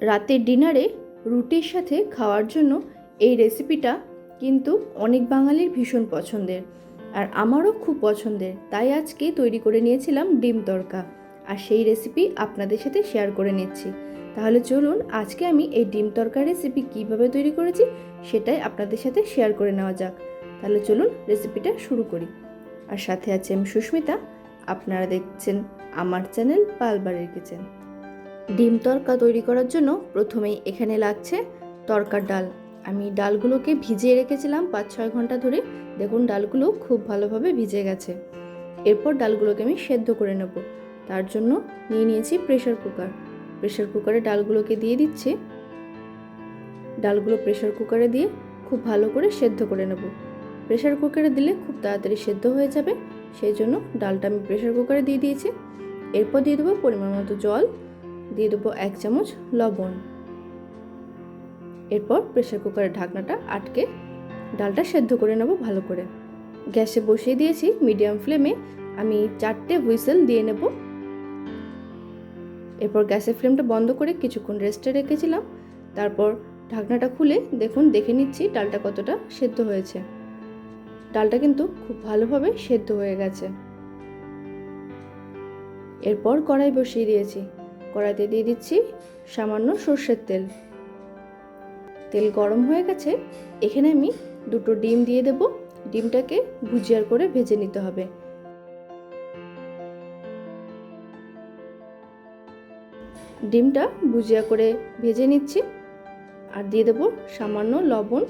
রাতের ডিনারে রুটির সাথে খাওয়ার জন্য এই রেসিপিটা কিন্তু অনেক বাঙালির ভীষণ পছন্দের। আর আমারও খুব পছন্দের, তাই আজকে তৈরি করে নিয়েছিলাম ডিম তড়কা। আর সেই রেসিপি আপনাদের সাথে শেয়ার করে নিচ্ছি। তাহলে চলুন, আজকে আমি এই ডিম তড়কা রেসিপি কীভাবে তৈরি করেছি সেটাই আপনাদের সাথে শেয়ার করে নেওয়া যাক। তাহলে চলুন, রেসিপিটা শুরু করি। আর সাথে আছে আমি সুস্মিতা, আপনারা দেখছেন আমার চ্যানেল পালবাড়ির কিচেন। ডিম তরকা তৈরি করার জন্য প্রথমেই এখানে লাগছে তরকার ডাল। আমি ডালগুলোকে ভিজিয়ে রেখেছিলাম পাঁচ ছয় ঘণ্টা ধরে। দেখুন, ডালগুলো খুব ভালোভাবে ভিজে গেছে। এরপর ডালগুলোকে আমি সেদ্ধ করে নেব। তার জন্য নিয়ে নিয়েছি প্রেশার কুকার। প্রেশার কুকারে ডালগুলোকে দিয়ে দিচ্ছি। ডালগুলো প্রেশার কুকারে দিয়ে খুব ভালো করে সেদ্ধ করে নেব। প্রেশার কুকারে দিলে খুব তাড়াতাড়ি সেদ্ধ হয়ে যাবে। সেই জন্য ডালটা আমি প্রেশার কুকারে দিয়ে দিয়েছি। এরপর দিয়ে দেবো পরিমাণ মতো জল। দিয়ে দেবো এক চামচ লবণ। এরপর প্রেশার কুকারের ঢাকনাটা আটকে ডালটা সেদ্ধ করে নেব ভালো করে। গ্যাসে বসিয়ে দিয়েছি মিডিয়াম ফ্লেমে আমি চারটে হুইসেল দিয়ে নেব। এরপর গ্যাসের ফ্লেমটা বন্ধ করে কিছুক্ষণ রেস্টে রেখেছিলাম। তারপর ঢাকনাটা খুলে দেখুন, দেখে নিচ্ছি ডালটা কতটা সেদ্ধ হয়েছে। ডালটা কিন্তু খুব ভালোভাবে সেদ্ধ হয়ে গেছে। এরপর কড়াই বসিয়ে দিয়েছি। কড়াইতে দিয়ে দিচ্ছি সামান্য সর্ষের তেল। তেল গরম হয়ে গেছে, এখানে আমি দুটো ডিম দিয়ে দেব। ডিমটাকে ভুজিয়ার করে ভেজে নিতে হবে। ডিমটা ভুজিয়া করে ভেজে নিচ্ছি। আর দিয়ে দেব সামান্য লবণ।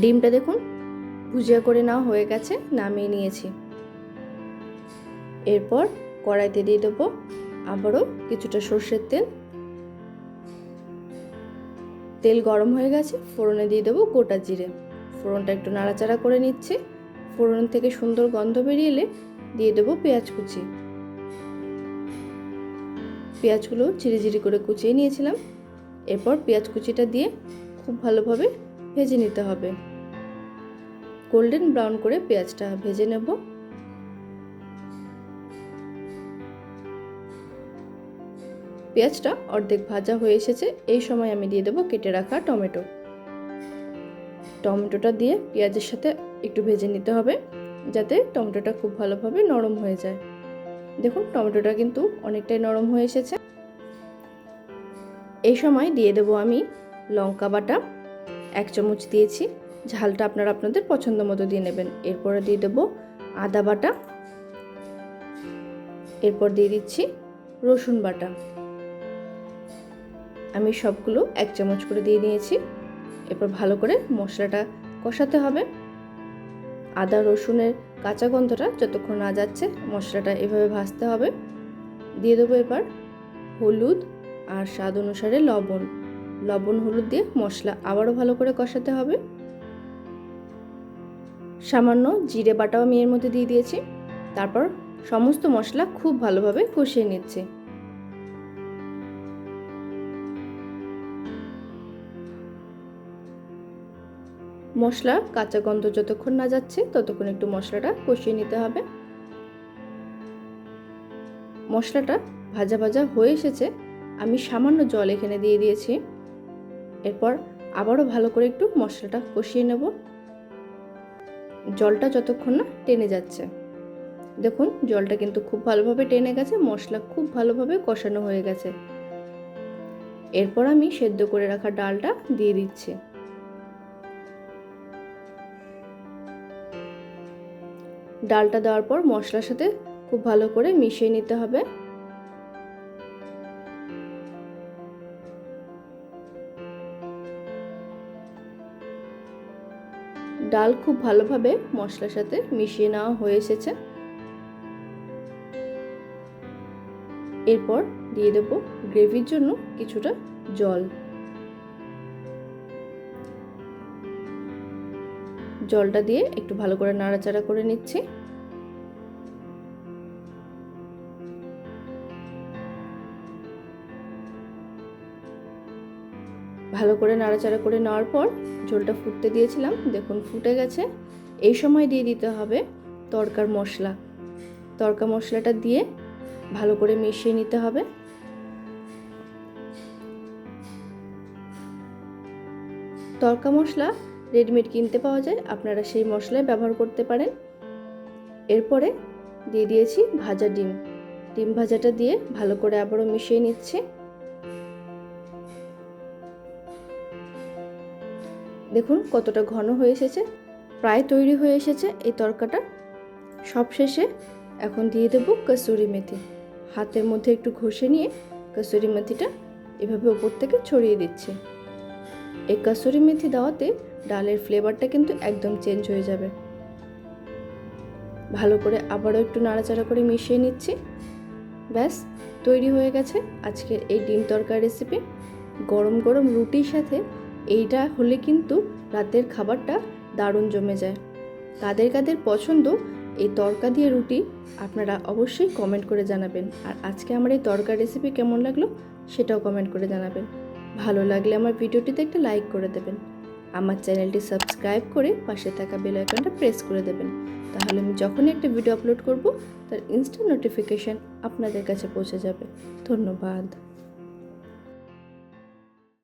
ডিমটা দেখুন ভুজিয়া করে নেওয়া হয়ে গেছে, নামিয়ে নিয়েছি। এরপর কড়াইতে দিয়ে দেবো আবারও কিছুটা সর্ষের তেল। তেল গরম হয়ে গেছে, ফোড়নে দিয়ে দেবো গোটা জিরে। ফোড়নটা একটু নাড়াচাড়া করে নিচ্ছে। ফোড়ন থেকে সুন্দর গন্ধ বেরিয়ে এলে দিয়ে দেবো পেঁয়াজ কুচি। পেঁয়াজগুলো চিরি করে কুচিয়ে নিয়েছিলাম। এরপর পেঁয়াজ কুচিটা দিয়ে খুব ভালোভাবে ভেজে নিতে হবে। গোল্ডেন ব্রাউন করে পেঁয়াজটা ভেজে নেব। পেঁয়াজটা অর্ধেক ভাজা হয়ে এসেছে। এই সময় আমি দিয়ে দেবো কেটে রাখা টমেটো। টমেটোটা দিয়ে পেঁয়াজের সাথে একটু ভেজে নিতে হবে, যাতে টমেটোটা খুব ভালোভাবে নরম হয়ে যায়। দেখুন, টমেটোটা কিন্তু অনেকটাই নরম হয়ে এসেছে। এই সময় দিয়ে দেবো আমি লঙ্কা বাটা। এক চামচ দিয়েছি। ঝালটা আপনারা আপনাদের পছন্দ মতো দিয়ে নেবেন। এরপরে দিয়ে দেবো আদা বাটা। এরপর দিয়ে দিচ্ছি রসুন বাটা। আমি সবগুলো এক চামচ করে দিয়ে নিয়েছি। এরপর ভালো করে মশলাটা কষাতে হবে। আদা, রসুনের কাঁচা গন্ধটা যতক্ষণ না যাচ্ছে মশলাটা এভাবে ভাজতে হবে। দিয়ে দেবো এবার হলুদ আর স্বাদ অনুসারে লবণ। লবণ, হলুদ দিয়ে মশলা আবারও ভালো করে কষাতে হবে। সামান্য জিরে বাটাও আমি এর মধ্যে দিয়ে দিয়েছি। তারপর সমস্ত মশলা খুব ভালোভাবে কষিয়ে নিচ্ছে। মশলা কাঁচা গন্ধ যতক্ষণ না যাচ্ছে, ততক্ষণ একটু মশলাটা কষিয়ে নিতে হবে। মশলাটা ভাজা ভাজা হয়ে এসেছে। আমি সামান্য জল এখানে দিয়ে দিয়েছি। এরপর আবারও ভালো করে একটু মশলাটা কষিয়ে নেব। জলটা যতক্ষণ না টেনে যাচ্ছে। দেখুন, জলটা কিন্তু খুব ভালোভাবে টেনে গেছে, মশলা খুব ভালোভাবে কষানো হয়ে গেছে। এরপর আমি সেদ্ধ করে রাখা ডালটা দিয়ে দিচ্ছি। ডালটা দেওয়ার পর মশলার সাথে খুব ভালো করে মিশিয়ে নিতে হবে। ডাল খুব ভালোভাবে মশলার সাথে মিশিয়ে নেওয়া হয়ে এসেছে। এরপর দিয়ে দেব গ্রেভির জন্য কিছুটা জল। জলটা দিয়ে একটু ভালো করে নাড়াচাড়া করে নিচ্ছি। ভালো করে নাড়াচাড়া করে নেওয়ার পর ঝোলটা ফুটতে দিয়েছিলাম। দেখুন ফুটে গেছে। এই সময় দিয়ে দিতে হবে তরকার মশলা। তরকা মশলাটা দিয়ে ভালো করে মিশিয়ে নিতে হবে। তরকা মশলা রেডিমেড কিনতে পাওয়া যায়। আপনারা সেই মশলাই ব্যবহার করতে পারেন। এরপরে দিয়ে দিয়েছি ভাজা ডিম। ডিম ভাজাটা দিয়ে ভালো করে আবারও মিশিয়ে নিচ্ছি। দেখুন কতটা ঘন হয়ে এসেছে। প্রায় তৈরি হয়ে এসেছে এই তরকাটা। সব শেষে এখন দিয়ে দেবো কসুরি মেথি। হাতের মধ্যে একটু ঘষে নিয়ে কসুরি মেথিটা এভাবে ওপর থেকে ছড়িয়ে দিচ্ছি। এই কসুরি মেথি দেওয়াতে ডালের ফ্লেভারটা কিন্তু একদম চেঞ্জ হয়ে যাবে। ভালো করে আবারও একটু নাড়াচাড়া করে মিশিয়ে নিচ্ছি। ব্যাস, তৈরি হয়ে গেছে আজকের এই ডিম তরকারি রেসিপি গরম গরম রুটির সাথে এইটা হলে কিন্তু রাতের খাবারটা দারুণ জমে যায়। কাদের কাদের পছন্দ এই তরকা দিয়ে রুটি আপনারা অবশ্যই কমেন্ট করে জানাবেন। আর আজকে আমার এই তরকা রেসিপি কেমন লাগল সেটাও কমেন্ট করে জানাবেন। ভালো লাগলে আমার ভিডিওটিতে একটা লাইক করে দেবেন। আমার চ্যানেলটি সাবস্ক্রাইব করে পাশে থাকা বেল আইকনটা প্রেস করে দেবেন। তাহলে আমি যখনই একটা ভিডিও আপলোড করব, তার ইনস্ট্যান্ট নোটিফিকেশান আপনাদের কাছে পৌঁছে যাবে। ধন্যবাদ।